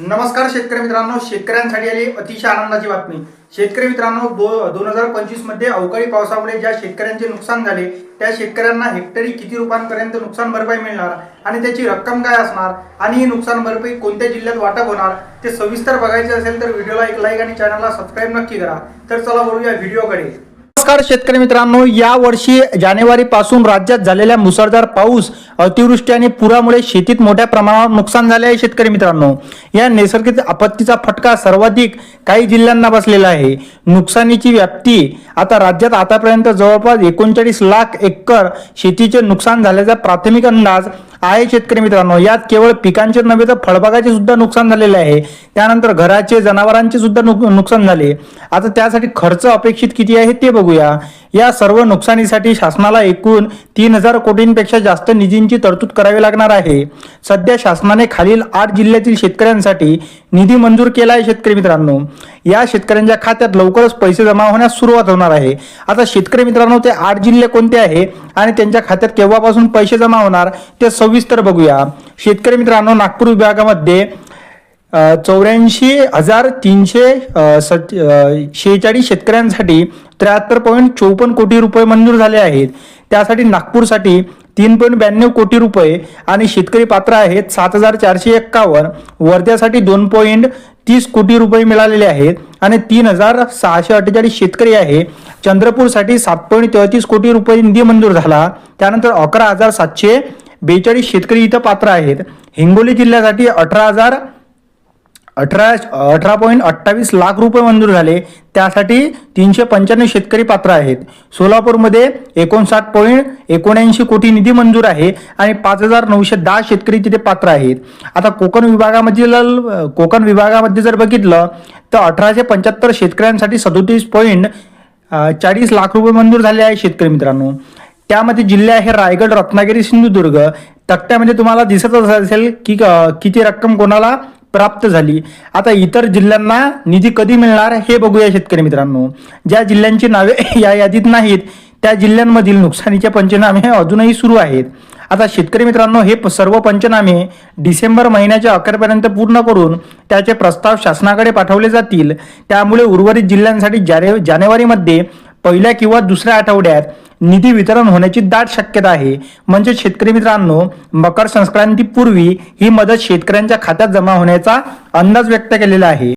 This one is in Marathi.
नमस्कार शेतकरी मित्रांनो शेतकऱ्यांसाठी आली अतिशय आनंदाची बातमी. शेतकरी मित्रांनो दो दोन हजार पंचवीसमध्ये अवकाळी पावसामुळे ज्या शेतकऱ्यांचे नुकसान झाले त्या शेतकऱ्यांना हेक्टरी किती रुपयांपर्यंत नुकसान भरपाई मिळणार आणि त्याची रक्कम काय असणार आणि ही नुकसान भरपाई कोणत्या जिल्ह्यात वाटप होणार ते सविस्तर बघायचे असेल तर व्हिडिओला एक लाईक आणि चॅनलला सबस्क्राईब नक्की करा. तर चला बोलूया व्हिडिओकडे नमस्कार शेतकरी मित्रांनो. या वर्षी जानेवारी पासून राज्यात झालेल्या मुसळधार पाऊस अतिवृष्टी आणि पुरामुळे शेतीत मोठ्या प्रमाणावर नुकसान झाले आहे शेतकरी मित्रांनो. या नैसर्गिक आपत्तीचा फटका सर्वाधिक काही जिल्ह्यांना बसलेला आहे. नुकसानीची व्याप्ती आता राज्यात आतापर्यंत जवळपास एकोणचाळीस लाख एकर शेतीचे नुकसान झाल्याचा प्राथमिक अंदाज आहे शेतकरी मित्रांनो यात केवळ पिकांचे नव्हे तर फळबागाचे सुद्धा नुकसान झालेले आहे. त्यानंतर घराचे जनावरांचे सुद्धा नुकसान झाले. आता त्यासाठी खर्च अपेक्षित किती आहे ते बघूया. या सर्व नुकसानीसाठी शासनाला एकूण तीन हजार कोटींपेक्षा जास्त निधींची तरतूद करावी लागणार आहे. सध्या शासनाने खालील आठ जिल्ह्यातील शेतकऱ्यांसाठी निधी मंजूर केला आहे शेतकरी मित्रांनो. या शेतकऱ्यांच्या खात्यात लवकरच पैसे जमा होण्यास सुरुवात होणार आहे. आता शेतकरी मित्रांनो ते आठ जिल्हे कोणते आहे आणि त्यांच्या खात्यात केव्हापासून पैसे जमा होणार ते सविस्तर बघूया. शेतकरी मित्रांनो नागपूर विभागामध्ये चौऱ्याऐंशी हजार तीनशे सत शेहेचाळीस शेतकऱ्यांसाठी त्र्याहत्तर पॉईंट चौपन्न कोटी रुपये मंजूर झाले आहेत. त्यासाठी नागपूरसाठी तीन पॉईंट ब्याण्णव कोटी रुपये आणि शेतकरी पात्र आहेत सात हजार चारशे एक्कावन्न. वर्ध्यासाठी दोन पॉईंट तीस कोटी रुपये मिळालेले आहेत आणि तीन हजार सहाशे अठ्ठेचाळीस शेतकरी आहे. चंद्रपूरसाठी सात पॉईंट तेहतीस कोटी रुपये निधी मंजूर झाला. त्यानंतर अकरा हजार सातशे बेचाळीस शेतकरी इथं पात्र आहेत. हिंगोली जिल्ह्यासाठी अठरा हजार अठरा अठरा पॉईंट अठ्ठावीस लाख रुपये मंजूर झाले. त्यासाठी तीनशे पंच्याण्णव शेतकरी पात्र आहेत. सोलापूरमध्ये एकोणसाठ पॉईंट एकोणऐंशी कोटी निधी मंजूर आहे आणि पाच हजार नऊशे दहा शेतकरी तिथे पात्र आहेत. आता कोकण विभागामधील कोकण विभागामध्ये जर बघितलं तर अठराशे पंच्याहत्तर शेतकऱ्यांसाठी सदोतीस पॉईंट चाळीस लाख रुपये मंजूर झाले आहे शेतकरी मित्रांनो. त्यामध्ये जिल्हे आहे रायगड रत्नागिरी सिंधुदुर्ग. तक्त्यामध्ये तुम्हाला दिसतच असेल की किती रक्कम कोणाला प्राप्त झाली. आता इतर जिल्ह्यांना निधी कधी मिळणार हे बघूया शेतकरी मित्रांनो. ज्या जिल्ह्यांची नावे या यादीत नाहीत त्या जिल्ह्यांमधील नुकसानीचे पंचनामे अजूनही सुरू आहेत. आता शेतकरी मित्रांनो हे सर्व पंचनामे डिसेंबर महिन्याच्या अखेरपर्यंत पूर्ण करून त्याचे प्रस्ताव शासनाकडे पाठवले जातील. त्यामुळे उर्वरित जिल्ह्यांसाठी जाने जानेवारीमध्ये पहिल्या किंवा दुसऱ्या आठवड्यात निधी वितरण होण्याची दाट शक्यता आहे. म्हणजे शेतकरी मित्रांनो मकर संक्रांतीपूर्वी ही मदत शेतकऱ्यांच्या खात्यात जमा होण्याचा अंदाज व्यक्त केलेला आहे.